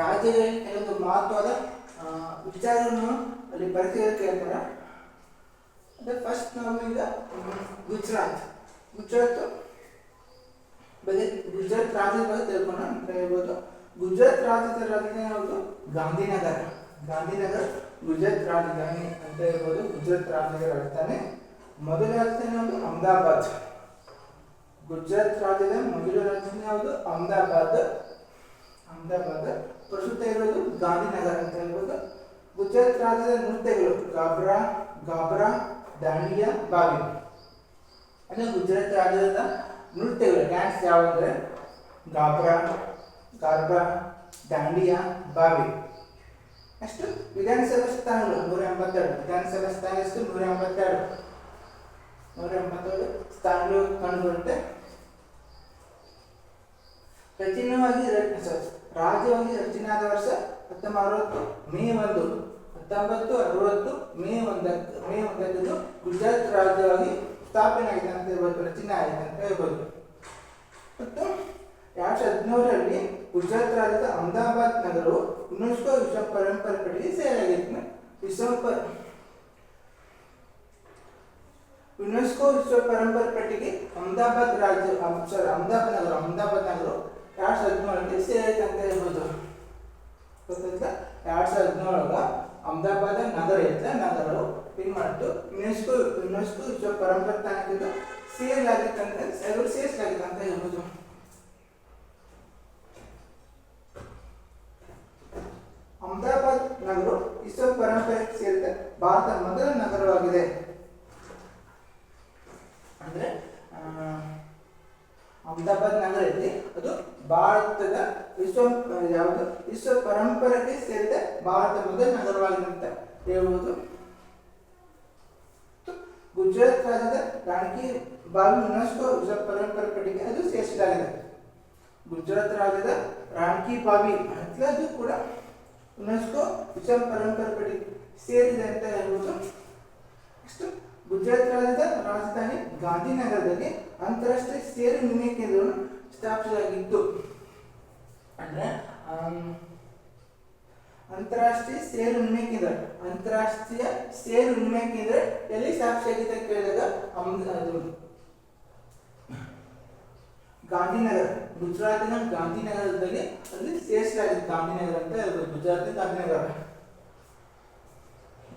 ರಾಜ್ಯದಲ್ಲಿ ಕೆಲವೊಂದು ಮಹತ್ವದ ವಿಚಾರವನ್ನು ಅಲ್ಲಿ ಬರ್ತಿರೋ ಕೇಳ್ತಾರೆ. ಅಂದರೆ ಫಸ್ಟ್ ನಮ್ಮಿಂದ ಗುಜರಾತ್. ಗುಜರಾತ್ ಬಗ್ಗೆ ಗುಜರಾತ್ ರಾಜ್ಯದ ಬಗ್ಗೆ ತಿಳ್ಕೊಂಡು ಅಂತ ಹೇಳ್ಬೋದು. ಗುಜರಾತ್ ರಾಜ್ಯದ ರಾಜಧಾನಿ ಯಾವುದು? ಗಾಂಧಿನಗರ. ಗಾಂಧಿನಗರ ಗುಜರಾತ್ ರಾಜಧಾನಿ ಅಂತ ಹೇಳ್ಬೋದು. ಗುಜರಾತ್ ರಾಜ್ಯದ ರಾಜಧಾನಿ. ಮೊದಲ ರಾಜಧಾನಿ ಯಾವುದು? ಅಹಮದಾಬಾದ್. ಗುಜರಾತ್ ರಾಜ್ಯದ ಮೊದಲ ರಾಜಧಾನಿ ಯಾವುದು? ಅಹಮದಾಬಾದ್. ಅಹಮದಾಬಾದ್. ಪ್ರಸ್ತುತ ಇರೋದು ಗಾಂಧಿನಗರ ಅಂತ ಹೇಳ್ಬೋದು. ಗುಜರಾತ್ ರಾಜ್ಯದ ನೃತ್ಯಗಳು ಗಾಬ್ರಾ ಗಾಬ್ರಾ, ದಾಂಡಿಯಾ, ಬಾವಿ. ಅಂದರೆ ಗುಜರಾತ್ ರಾಜ್ಯದ ನೃತ್ಯಗಳು ಡ್ಯಾನ್ಸ್ ಯಾವಂದ್ರೆ? ಗಾಬ್ರಾ, ಗಾರ್ಬಾ, ದಾಂಡಿಯಾ, ಬಾವಿ. ಅಷ್ಟು ವಿಧಾನಸಭಾ ಸ್ಥಾನಗಳು, ನೂರ ಎಂಬತ್ತೆರಡು. ವಿಧಾನಸಭಾ ಸ್ಥಾನ ಎಷ್ಟು? ನೂರ ಎಂಬತ್ತೆರಡು. ನೂರ ಎಂಬತ್ತೆರಡು ಸ್ಥಾನಗಳು ಕಂಡುಬರುತ್ತೆ. ರಾಜ್ಯವಾಗಿ ರಚನೆ ಆದ ವರ್ಷ ಹತ್ತೊಂಬತ್ತು ಅರವತ್ತು ಮೇ ಒಂದು, ಹತ್ತೊಂಬತ್ತು, ಅರವತ್ತು, ಮೇ ಒಂದಕ್ಕೆ ಮೇ ಒಂದಕ್ಕೆ ಗುಜರಾತ್ ರಾಜ್ಯವಾಗಿ ಸ್ಥಾಪನೆ ಆಗಿದೆ ಅಂತ ಹೇಳ್ಬೋದು, ರಚನೆ ಆಗಿದೆ ಅಂತ ಹೇಳ್ಬೋದು. ಮತ್ತು ಎರಡ್ ಸಾವಿರದ ಹದಿನೇಳರಲ್ಲಿ ಗುಜರಾತ್ ರಾಜ್ಯದ ಅಹಮದಾಬಾದ್ ನಗರವು ಯುನೆಸ್ಕೋ ವಿಶ್ವ ಪರಂಪರೆ ಪಟ್ಟಿಗೆ ಸೇರಾಗಿತ್ತು ವಿಶ್ವ ಯುನೆಸ್ಕೋ ವಿಶ್ವ ಪರಂಪರೆ ಪಟ್ಟಿಗೆ ಅಹಮದಾಬಾದ್ ರಾಜ್ಯ ಸಾರಿ ಅಹಮದಾಬಾದ್ ನಗರ ಅಹಮದಾಬಾದ್ ನಗರ ಎರಡ್ ಸಾವಿರದ ಹದಿನೇಳರಲ್ಲಿ ಸೇರಿದೆ. ಎರಡ್ ಸಾವಿರದ ಹದಿನೇಳರಾಗ ಅಹಮದಾಬಾದ್ ನಗರ ಇದ್ದ ನಗರವು ಏನ್ ಮಾಡಿತು ಯುನೆಸ್ಕೋ ಯುನೆಸ್ಕೋ ವಿಶ್ವ ಪರಂಪರೆ ತಾಣದಿಂದ ಸೇರಿಲಾಗಿತ್ತು ಅಂತ ಅವರು ಸೇರಿಸಲಾಗಿತ್ತು ಅಂತ ಹೇಳ್ಬೋದು ಅಹಮದಾಬಾದ್ ನಗರ ವಿಶ್ವ ಪರಂಪರೆಗೆ ಸೇರಿದ ಭಾರತ ಮೊದಲ ನಗರವಾಗಿದೆ ಅಂದ್ರೆ ಆ, ಅಹಮದಾಬಾದ್ ನಗರ ಇದೆ ಅದು ಭಾರತದ ವಿಶ್ವ ಯಾವುದು ವಿಶ್ವ ಪರಂಪರೆಗೆ ಸೇರಿದ ಭಾರತ ಮೊದಲ ನಗರವಾಗಿರುತ್ತೆ. ಹೇಳ್ಬೋದು ಗುಜರಾತ್ ರಾಜ್ಯದ ರಾಣಕಿ ಬಾವಿ ಯುನೆಸ್ಕೋ ಪರಂಪರೆ ಪಟ್ಟಿಗೆ ಅದು ಸೇರಿಸಲಾಗಿದೆ. ಗುಜರಾತ್ ರಾಜ್ಯದ ರಾಣಕಿ ಬಾವಿ ಅದು ಕೂಡ ಯುನೆಸ್ಕೋ ವಿಶ್ವ ಪರಂಪರೆ ಪಟ್ಟಿ ಸೇರಿದೆ ಅಂತ ಹೇಳ್ಬೋದು ನೆಕ್ಸ್ಟ್, ಗುಜರಾತ್ ರಾಜ್ಯದ ರಾಜಧಾನಿ ಗಾಂಧಿನಗರದಲ್ಲಿ ಅಂತಾರಾಷ್ಟ್ರೀಯ ಸೇರು ವಿನಿಮಯ ಕೇಂದ್ರವನ್ನು ಸ್ಥಾಪಿಸಲಾಗಿತ್ತು. ಅಂದ್ರೆ ಅಂತಾರಾಷ್ಟ್ರೀಯ ಸೇರು ಉಣ್ಮೆ ಕೇಂದ್ರ ಅಂತಾರಾಷ್ಟ್ರೀಯ ಸೇರು ಉಣ್ಮೆ ಕೇಂದ್ರ ಎಲ್ಲಿ ಸ್ಥಾಪಿಸಲಾಗಿದೆ ಅಂತ ಕೇಳಿದಾಗ ಅದು ಗಾಂಧಿನಗರ. ಗುಜರಾತಿನ ಗಾಂಧಿನಗರದಲ್ಲಿ ಅಲ್ಲಿ ಸೇರಿಸಲಾಗಿದೆ. ಗಾಂಧಿನಗರ ಅಂತ ಹೇಳ್ಬೋದು. ಗುಜರಾತಿನ ಗಾಂಧಿನಗರ.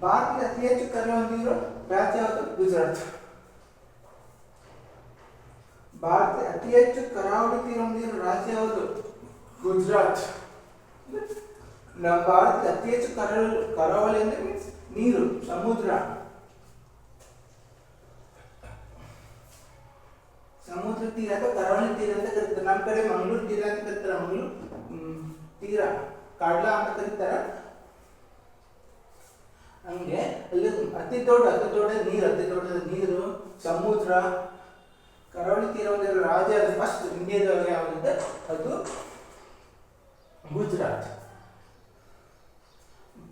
ಭಾರತದ ಅತಿ ಹೆಚ್ಚು ಕರೆ ಹೊಂದಿರೋ ರಾಜ್ಯ ಯಾವುದು? ಗುಜರಾತ್. ಭಾರತ ಅತಿ ಹೆಚ್ಚು ಕರಾವಳಿ ತೀರ ಹೊಂದಿರೋ ರಾಜ್ಯ ಯಾವುದು? ಗುಜರಾತ್. ನಮ್ಮ ಭಾರತದ ಅತಿ ಹೆಚ್ಚು ಕರಾವಳಿ ಕರಾವಳಿ ಅಂದ್ರೆ ಮೀನ್ಸ್ ನೀರು, ಸಮುದ್ರ. ಸಮುದ್ರ ತೀರ ಅಥವಾ ಕರಾವಳಿ ತೀರ ಅಂತ ಕರೀತಾರೆ. ನಮ್ಮ ಕಡೆ ಮಂಗಳೂರು ತೀರ ಅಂತ ಕರೀತಾರೆ. ಮಂಗಳೂರು ತೀರ. ಕಡ್ಲ ಅಂತ ಕರೀತಾರೆ. ಹಂಗೆ ಅಲ್ಲಿ ಅತಿ ದೊಡ್ಡ ಅತಿ ದೊಡ್ಡ ನೀರು, ಅತಿ ದೊಡ್ಡ ನೀರು, ಸಮುದ್ರ. ಕರಾವಳಿ ತೀರ ಒಂದು ರಾಜ್ಯ ಫಸ್ಟ್ ಇಂಡಿಯಾದೊಳಗೆ ಯಾವುದಂದ್ರೆ ಅದು ಗುಜರಾತ್.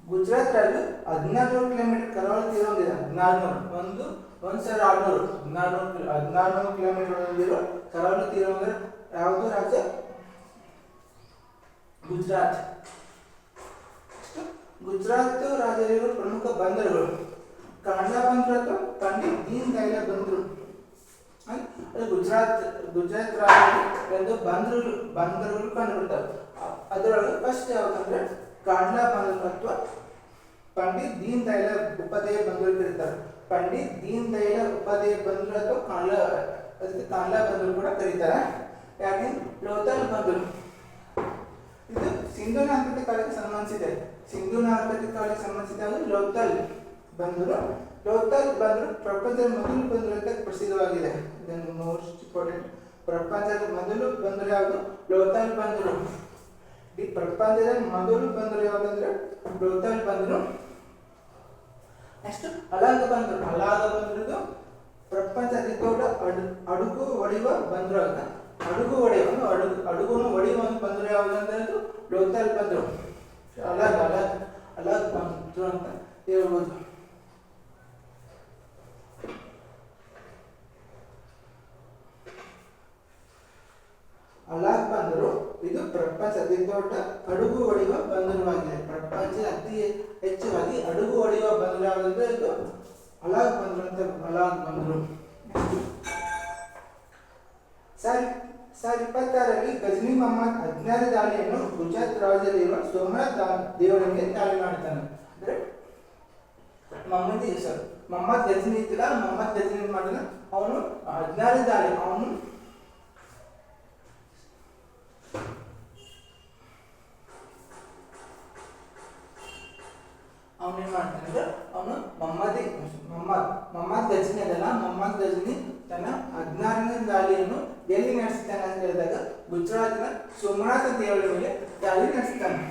ಗುಜರಾತ್ ರಾಜ್ಯ ಹದಿನಾರು ಕಿಲೋಮೀಟರ್ ಕರಾವಳಿ ತೀರ ಹೊಂದಿದೆ ಹದಿನಾರುನೂರು. ಒಂದು, ಒಂದ್ ಸಾವಿರ ಆರ್ನೂರು. ಹದಿನಾರು ಹದಿನಾರುನೂರು ಕಿಲೋಮೀಟರ್ ಹೊಂದಿರೋ ಕರಾವಳಿ ತೀರ ಹೊಂದಿರೋ ಯಾವುದು ರಾಜ್ಯ? ಗುಜರಾತ್. ಗುಜರಾತ್ ರಾಜ್ಯದಲ್ಲಿರುವ ಪ್ರಮುಖ ಬಂದರುಗಳು. ಕನ್ನಡ ಬಂದರು ಅಥವಾ ಪಂಡಿತ್ ದೀನ್ ದಯಾಳ ಬಂದರು. ಗುಜರಾತ್ ಗುಜರಾತ್ ರಾಜ್ಯದಲ್ಲಿ ಬಂದರು, ಬಂದರುಗಳು ಕಂಡುಬಿಡ್ತವೆ ಅದರೊಳಗೆ ಫಸ್ಟ್ ಯಾವ್ದಂದ್ರೆ ಕಾಂಡ್ಲಾ ಅಥವಾ ಪಂಡಿತ್ ದೀನ್ ದಯಾಳ ಉಪಾಧ್ಯಾಯ ಬಂದರು ಕರೀತಾರೆ ಪಂಡಿತ್ ದೀನ್ ದಯಾಳ ಉಪಾಧ್ಯಾಯ ಬಂಗಲ್ ಅಥವಾ ಕಾಂಡ್ಲಾ, ಅದಕ್ಕೆ ಕಾಂಡ್ಲಾ ಬಂದರು ಕೂಡ ಕರೀತಾರೆ. ಯಾಕೆ? ಲೋತಲ್ ಬಂಗಲ್ ಇದು ಸಿಂಧು ನಾಗರಿಕ ಕಾಲಕ್ಕೆ ಸಂಬಂಧಿಸಿದೆ. ಸಿಂಧು ನಾಗರಿಕ ಕಾಲಕ್ಕೆ ಸಂಬಂಧಿಸಿದ ಲೋತಲ್ ಬಂದರು. ಲೋತಲ್ ಬಂದರು, ಪ್ರಪಂಚದ ಮೊದಲು ಬಂದರು ಅಂತ ಪ್ರಸಿದ್ಧವಾಗಿದೆ. ಇದನ್ನು ಮೋಸ್ಟ್ ಇಂಪಾರ್ಟೆಂಟ್ ಪ್ರಪಂಚದ ಮೊದಲು ಬಂದರು ಯಾವುದು? ಲೋತಲ್ ಬಂದರು. ಈ ಪ್ರಪಂಚದ ಮೊದಲು ಬಂದರು ಯಾವುದಂದ್ರೆ ಲೋಥಲ್ ಬಂದರು. ನೆಕ್ಸ್ಟ್ ಅಲಾಗ ಬಂದರು. ಅಲಾಗ ಬಂದರು ಪ್ರಪಂಚ ದೊಡ್ಡ ಅಡು, ಅಡುಗು ಒಡೆಯುವ ಬಂದರು ಅಂತ. ಅಡುಗು ಒಡೆಯುವ ಅಡುಗು, ಅಡುಗುನು ಒಡೆಯುವ ಬಂದರು ಯಾವುದಂದ್ರೆ ಲೋಕಲ್ ಬಂದರು. ಅಲಾಗ ಅಲಾಗ ಅಲಾಗ ಬಂದರು ಅಂತ ಹೇಳ್ಬೋದು. ಅಲಾಗ್ ಬಂದರು. ಇದು ಪ್ರಪಂಚ, ಅತಿ ದೊಡ್ಡ ಅಡುಗು ಹೊಡೆಯುವ ಅತಿ ಹೆಚ್ಚಾಗಿ ಅಡುಗು ಹೊಡೆಯುವ ಬಂಧನ ಯಾವುದಂದ್ರೆ ಇದು ಅಲಾಗ್ ಬಂದರು ಅಂತ ಅಲಾಗ್ ಬಂದರು ಸರ್ ಸರ್, ಇಪ್ಪತ್ತಾರರಲ್ಲಿ ಗಜನಿ ಮೊಹಮ್ಮದ್ ಅಜ್ಞಾನ ದಾಳಿಯನ್ನು ಗುಜರಾತ್ ರಾಜ್ಯದಲ್ಲಿರುವ ಸೋಮನಾಥ್ ದೇವರಿಗೆ ದಾಳಿ ಮಾಡ್ತಾನೆ ಅಂದ್ರೆ ಮೊಹಮ್ಮದ್ ಸರ್ ಮೊಹಮ್ಮದ್ ಗಜನಿ ಇತ್ತಿಲ್ಲ ಮೊಹಮ್ಮದ್ ಗಜನಿ ಮಾಡ್ತಾನೆ? ಅವನು ಅಜ್ಞಾನ ದಾಳಿ, ಅವನು ಅವನು ಏನ್ ಮಾಡ್ತಾನೆ ಅವನು ಮೊಹಮ್ಮದ್ ಮೊಹಮ್ಮದ್ ಮೊಹಮ್ಮದ್ ಗಜನಿ ಅದಲ್ಲ ಮೊಹಮ್ಮದ್ ತನ್ನ ಹದಿನಾರನೇ ದಾಳಿಯನ್ನು ಎಲ್ಲಿ ನಡೆಸ್ತಾನೆ ಅಂತ ಹೇಳಿದಾಗ ಗುಜರಾತ್ನ ಸೋಮನಾಥ ದೇವರ ಮೇಲೆ ದಾಳಿ ನಡೆಸ್ತಾನೆ.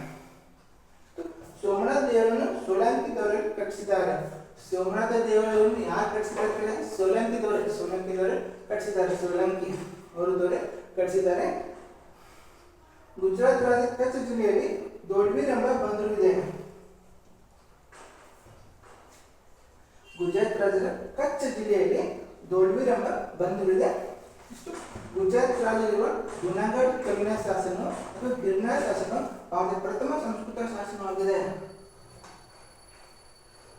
ಸೋಮನಾಥ ದೇವರನ್ನು ಸೋಲಂಕಿದವರು ಕಟ್ಟಿಸಿದ್ದಾರೆ. ಸೋಮನಾಥ ದೇವರನ್ನು ಯಾರು ಕಟ್ಟಿಸಿದ್ದಾರೆ ಸೋಲಂಕಿದವರು ಸೋಲಂಕಿದವರು ಸೋಲಂಕಿ ದೊರೆ ಸೋಲಂಕಿ ಕಟ್ಟಿಸಿದ್ದಾರೆ. ಸೋಲಂಕಿ ಅವರು ದೊರೆ ಕಟ್ಟಿಸಿದ್ದಾರೆ. ಗುಜರಾತ್ ರಾಜ್ಯ ಕಚ್ ಜಿಲ್ಲೆಯಲ್ಲಿ ದೊಡ್ಡವೀರ್ ಎಂಬ ಬಂದರು ಇದೆ ಗುಜರಾತ್ ರಾಜ್ಯದ ಕಚ್ ಜಿಲ್ಲೆಯಲ್ಲಿ ದೊಡ್ಡವೀರ್ ಎಂಬ ಬಂಧುವಿದೆ ಗುಜರಾತ್ ರಾಜ್ಯದಲ್ಲಿರುವ ಜುನಾಗಢ್ ಕವಿನ ಶಾಸನ ಮತ್ತು ಗಿರ್ನಾರ್ ಶಾಸನ ಭಾರತದ ಪ್ರಥಮ ಸಂಸ್ಕೃತ ಶಾಸನವಾಗಿದೆ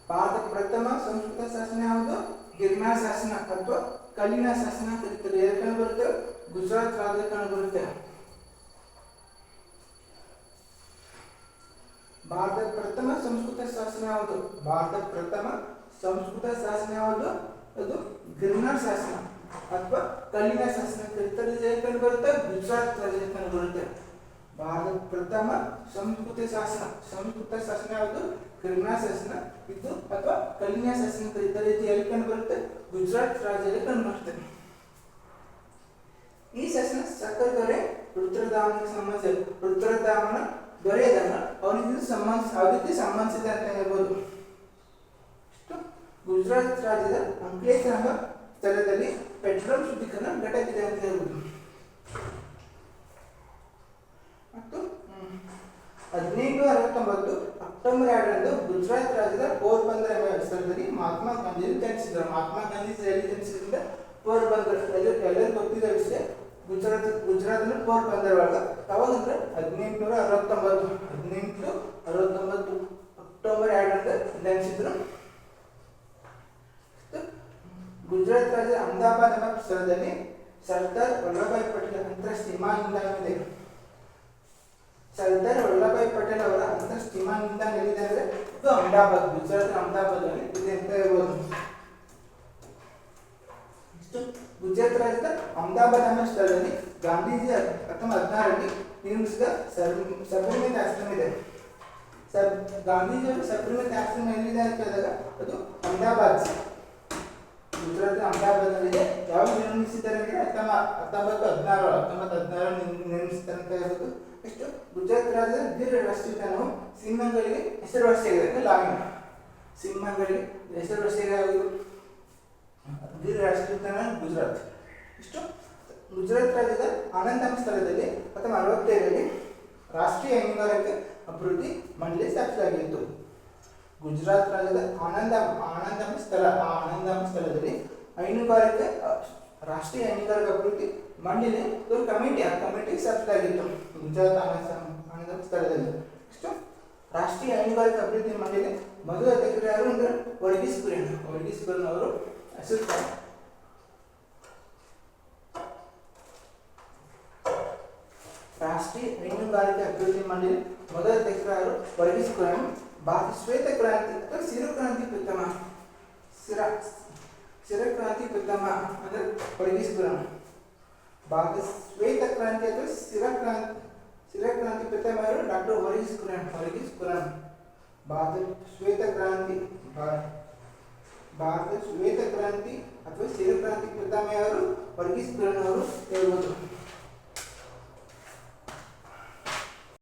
ಭಾರತದ ಪ್ರಥಮ ಸಂಸ್ಕೃತ ಶಾಸನ ಯಾವುದು? ಗಿರ್ನಾರ್ ಶಾಸನ ಅಥವಾ ಕಲ್ಲಿನ ಶಾಸನ ಕರೀತಾರೆ. ಎಲ್ಲಿ ಬರುತ್ತೆ? ಗುಜರಾತ್ ರಾಜ್ಯ ಕಂಡುಬರುತ್ತೆ ಭಾರತದ ಪ್ರಥಮ ಸಂಸ್ಕೃತ ಶಾಸನ ಯಾವುದು? ಭಾರತ ಪ್ರಥಮ ಸಂಸ್ಕೃತ ಶಾಸನ ಯಾವುದು? ಅದು ಗಿರ್ನಾರ್ ಶಾಸನ ಅಥವಾ ಕಲ್ಲಿನ ಶಾಸನ ರೀತಿಯಲ್ಲಿ ಕಂಡು ಬರುತ್ತೆ, ಗುಜರಾತ್ ಕಂಡು ಬರುತ್ತೆ. ಭಾರತದ ಪ್ರಥಮ ಸಂಸ್ಕೃತ ಶಾಸನ ಸಂಸ್ಕೃತ ಶಾಸನ ಯಾವುದು? ಕ್ರಿಮಿನಾ ಶಾಸನ ಇದು ಅಥವಾ ಕಲ್ಲಿನ ಶಾಸನ ಕರೀತಾರೆ ಎಲ್ಲಿ ಕಂಡು ಬರುತ್ತೆ? ಗುಜರಾತ್ ರಾಜ್ಯದಲ್ಲಿ ಕಂಡು ಬರುತ್ತೆ. ಈ ಶಾಸನ ಸಕ್ಕರೆ ದೊರೆ ರುದ್ರದಾಮನ ಸಂಬಂಧ ರುದ್ರಧಾಮನ ದೊರೆ ಇದನ್ನ ಅವನಿಗೆ ಸಂಬಂಧ ಅವರಿಗೆ ಸಂಬಂಧಿಸಿದ ಅಂತ ಹೇಳ್ಬೋದು. ಗುಜರಾತ್ ರಾಜ್ಯದ ಎಂಬ ಸ್ಥಳದಲ್ಲಿ ಪೆಟ್ರೋಲ್ ಶುದ್ಧೀಕರಣ ಘಟಕಿದೆ ಅಂತ ಹೇಳ್ಬೋದು. ಮತ್ತು ಹದಿನೆಂಟು ಅರವತ್ತೊಂಬತ್ತು ಅಕ್ಟೋಬರ್ ಎರಡರಂದು ಗುಜರಾತ್ ರಾಜ್ಯದ ಪೋರ್ಬಂದರ್ ಎಂಬ ಸ್ಥಳದಲ್ಲಿ ಮಹಾತ್ಮ ಗಾಂಧಿಯನ್ನು ಜನಿಸಿದರು. ಮಹಾತ್ಮ ಗಾಂಧಿ ಜನಿಸಿದ್ರಿಂದ ಪೋರ್ಬಂದರ್. ಎಲ್ಲರೂ ಎಲ್ಲರೂ ಗೊತ್ತಿದ್ದ ವಿಷಯ, ಗುಜರಾತ್, ಗುಜರಾತ್ನ ಪೋರ್ಬಂದರ್ ಅಂದ್ರೆ ಹದಿನೆಂಟುನೂರ ಅರವತ್ತೊಂಬತ್ತು, ಹದಿನೆಂಟು ಅರವತ್ತೊಂಬತ್ತು ಅಕ್ಟೋಬರ್ ಎರಡರಂದು ಜನಿಸಿದ್ರು ಮತ್ತು ಗುಜರಾತ್ ರಾಜ್ಯದ ಅಹಮದಾಬಾದ್ ಎಂಬ ಸ್ಥಳದಲ್ಲಿ ಸರ್ದಾರ್ ವಲ್ಲಭಾಯ್ ಪಟೇಲ್ ಅಂತಾರಾಷ್ಟ್ರೀಯ ವಿಮಾನ ನಿಲ್ದಾಣವಿದೆ. ಸರ್ದಾರ್ ವಲ್ಲಭಾಯ್ ಪಟೇಲ್ ಅವರ ಅಂತಾರಾಷ್ಟ್ರೀಯ ವಿಮಾನ ನಿಲ್ದಾಣ ಎಲ್ಲಿದೆ ಅಂದ್ರೆ ಇದು ಅಹಮದಾಬಾದ್ ಗುಜರಾತ್ ಅಹಮದಾಬಾದ್ ಅಲ್ಲಿ ಇದೆ ಅಂತ ಹೇಳ್ಬೋದು. ಇಷ್ಟು ಗುಜರಾತ್ ರಾಜ್ಯದ ಅಹಮದಾಬಾದ್ ಎಂಬ ಸ್ಥಳದಲ್ಲಿ ಗಾಂಧೀಜಿ ಪ್ರಥಮ ಹದಿನಾರರಲ್ಲಿ ನಿರ್ಮಿಸಿದ ಸಬ್- ಸಬರಮತಿ ಆಶ್ರಮ ಇದೆ. ಸಬ್, ಗಾಂಧೀಜಿಯವರು ಸಬರಮತಿ ಆಶ್ರಮ ಎಲ್ಲಿದೆ ಅಂತ ಹೇಳಿದಾಗ ಅದು ಅಹಮದಾಬಾದ್. ಗುಜರಾತ್ ಅಹಮದಾಬಾದ್ನಲ್ಲಿದೆ ಯಾವಾಗ ನಿರ್ಮಿಸಿದ್ದಾರೆ ಅಂದ್ರೆ ಹತ್ತೊಂಬ, ಹತ್ತೊಂಬತ್ತು ಹದಿನಾರು ಹತ್ತೊಂಬತ್ತು ಹದಿನಾರು ನಿರ್ಮಿಸಿದ್ದಾರೆ ಅಂತ ಹೇಳ್ಬೋದು. ಎಷ್ಟು ಗುಜರಾತ್ ರಾಜ್ಯದ ವೀರ ರಾಷ್ಟ್ರೀಯ ಉದ್ಯಾನವು ಸಿಂಹಗಳಿಗೆ ಹೆಸರುವಾಸಿಯಾಗಿದೆ ಲಾಗಿನ್ ಸಿಂಹಗಳಿಗೆ ಹೆಸರುವಾಸಿಯಾಗಿದ್ದು ವೀರ ರಾಷ್ಟ್ರೀಯ ಉದ್ಯಾನ ಗುಜರಾತ್. ಇಷ್ಟು ಗುಜರಾತ್ ರಾಜ್ಯದ ಅನಂತಮ ಸ್ಥಳದಲ್ಲಿ ಪ್ರಥಮ ಅರವತ್ತೇಳರಲ್ಲಿ ರಾಷ್ಟ್ರೀಯ ಹೈನುಗಾರಿಕೆ ಅಭಿವೃದ್ಧಿ ಮಂಡಳಿ ಸ್ಥಾಪಿಸಲಾಗಿತ್ತು. ಗುಜರಾತ್ ರಾಜ್ಯದ ಆನಂದ ಆನಂದ ಎಂಬ ಸ್ಥಳ ಆ ಆನಂದ ಎಂಬ ಸ್ಥಳದಲ್ಲಿ ಹೈನುಗಾರಿಕೆ ರಾಷ್ಟ್ರೀಯ ಹೈನುಗಾರಿಕೆ ಅಭಿವೃದ್ಧಿ ಮಂಡಳಿ ಒಂದು ಕಮಿಟಿ, ಆ ಕಮಿಟಿ ಆಗಿತ್ತು. ಗುಜರಾತ್ ಆನಂದ ಸ್ಥಳದಲ್ಲಿ. ನೆಕ್ಸ್ಟ್, ರಾಷ್ಟ್ರೀಯ ಹೈನುಗಾರಿಕೆ ಅಭಿವೃದ್ಧಿ ಮಂಡಳಿ. ಅಧ್ಯಕ್ಷರು ಯಾರು ಅಂದ್ರೆ ವರ್ಗೀಸ್ ಕುರಿಯನ್ ವರ್ಗೀಸ್ ಕುರಿಯನ್ ಅವರು ಹೆಸರು ರಾಷ್ಟ್ರೀಯ ಹೈನುಗಾರಿಕೆ ಅಭಿವೃದ್ಧಿ ಮಂಡಳಿ. ಮೊದಲ ಅಧ್ಯಕ್ಷರಾದರು ವರ್ಗೀಸ್ ಭಾರತ ಶ್ವೇತ ಕ್ರಾಂತಿ ಅಥವಾ ಸಿರು ಕ್ರಾಂತಿ ಪಿತಮ ಸಿರ ಸಿರ ಕ್ರಾಂತಿ ಪಿತಮ ಅಂದ್ರೆ ವರ್ಗೀಸ್ ಕುರಿಯನ್ ಭಾರತ ಶ್ವೇತ ಕ್ರಾಂತಿ ಅಥವಾ ಸಿರ ಕ್ರಾಂತಿ ಸಿರ ಕ್ರಾಂತಿ ಪಿತಾಮಹ ಯಾರು ಡಾಕ್ಟರ್ ವರ್ಗೀಸ್ ಕುರಿಯನ್ ವರ್ಗೀಸ್ ಕುರಿಯನ್ ಭಾರತ ಶ್ವೇತ ಕ್ರಾಂತಿ ಭಾ- ಭಾರತ ಶ್ವೇತ ಕ್ರಾಂತಿ ಅಥವಾ ಸಿರ ಕ್ರಾಂತಿ ಪಿತಾಮಹ ಯಾರು ವರ್ಗೀಸ್ ಕುರಿಯನ್ ಅವರು ಹೇಳ್ಬೋದು